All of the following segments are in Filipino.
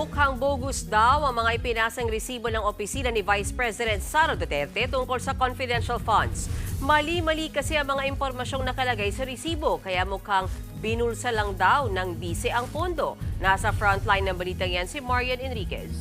Mukhang bogus daw ang mga ipinasang resibo ng opisina ni Vice President Sara Duterte tungkol sa confidential funds. Mali-mali kasi ang mga impormasyong nakalagay sa resibo kaya mukhang binulsa lang daw ng bise ang pondo. Nasa frontline ng balitang yan si Marian Enriquez.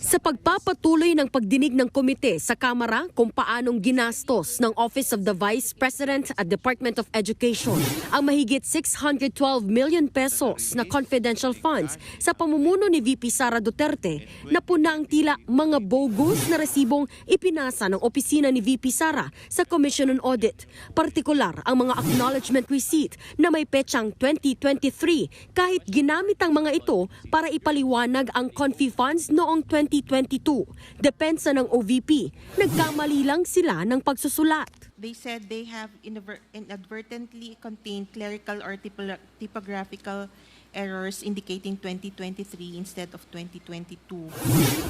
Sa pagpapatuloy ng pagdinig ng komite sa Kamara kung paanong ginastos ng Office of the Vice President at Department of Education ang mahigit 612 million pesos na confidential funds sa pamumuno ni VP Sara Duterte na puna ang tila mga bogus na resibong ipinasa ng opisina ni VP Sara sa Commission on Audit. Partikular ang mga acknowledgement receipt na may petsang 2023 kahit ginamit ang mga ito para ipaliwanag ang confi funds noong 2022. Depensa ng OVP, nagkamali lang sila ng pagsusulat. They said they have inadver- inadvertently contained clerical or typo- typographical errors indicating 2023 instead of 2022.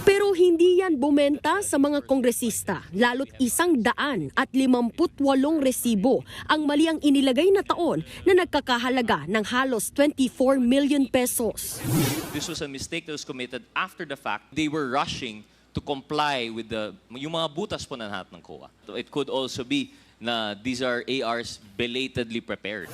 Pero hindi yan bumenta sa mga kongresista, lalo't isang daan at limamput walong resibo ang mali ang inilagay na taon na nagkakahalaga ng halos 24 million pesos. This was a mistake that was committed after the fact. They were rushing to comply with the yung mga butas po na lahat ng COA. It could also be na these are ARs belatedly prepared.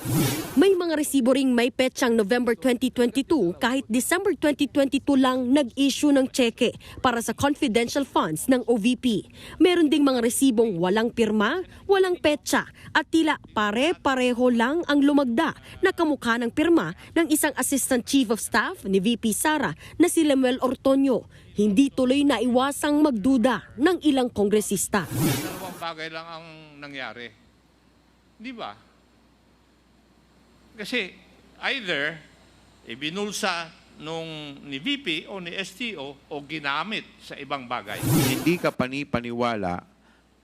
May mga resibo ring may petsang November 2022 kahit December 2022 lang nag-issue ng cheque para sa confidential funds ng OVP. Meron ding mga resibong walang pirma, walang petsa at tila pare-pareho lang ang lumagda na kamukha ng pirma ng isang Assistant Chief of Staff ni VP Sara na si Lemuel Ortonio. Hindi tuloy na iwasang magduda ng ilang kongresista. Bagay lang ang nangyari. Di ba? Kasi either ibinulsa nung ni VP o ni STO o ginamit sa ibang bagay. hindi ka panipaniwala,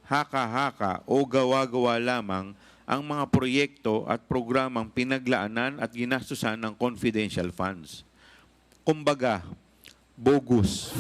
haka-haka o gawa-gawa lamang ang mga proyekto at programang pinaglaanan at ginastusan ng confidential funds. Kumbaga, bogus.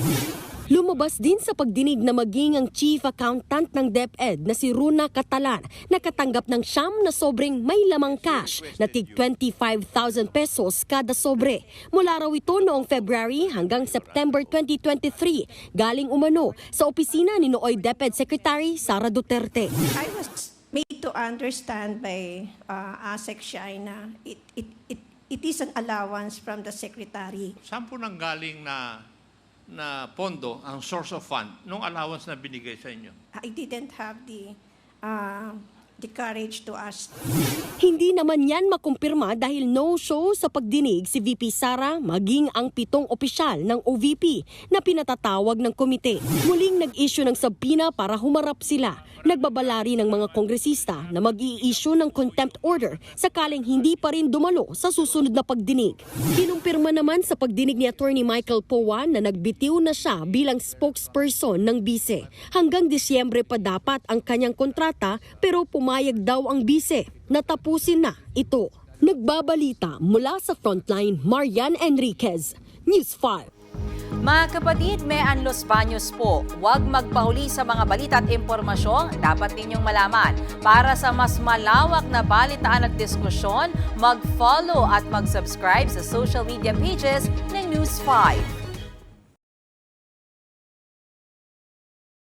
Lumabas din sa pagdinig na maging ang chief accountant ng DepEd na si Runa Catalan nakatanggap ng siyam na sobreng may lamang cash na tig 25,000 pesos kada sobre. Mula raw ito noong February hanggang September 2023 galing umano sa opisina ni Nooy DepEd Secretary Sara Duterte. I was made to understand by uh, ASEC China it, it, it, it is an allowance from the secretary. Saan po nang galing na na pondo ang source of fund nung allowance na binigay sa inyo? I didn't have the uh, the courage to ask. Hindi naman yan makumpirma dahil no-show sa pagdinig si VP Sara maging ang pitong opisyal ng OVP na pinatatawag ng komite. Muling nag-issue ng sabina para humarap sila. Nagbabala rin ng mga kongresista na mag issue ng contempt order sakaling hindi pa rin dumalo sa susunod na pagdinig. Kinumpirma naman sa pagdinig ni Attorney Michael Powan na nagbitiw na siya bilang spokesperson ng bise. Hanggang Disyembre pa dapat ang kanyang kontrata pero pumayag daw ang bise. Natapusin na ito. Nagbabalita mula sa frontline, Marian Enriquez, News 5. Mga kapatid, may Anlos Baños po. Huwag magpahuli sa mga balita at impormasyong dapat ninyong malaman. Para sa mas malawak na balitaan at diskusyon, mag-follow at mag-subscribe sa social media pages ng News 5.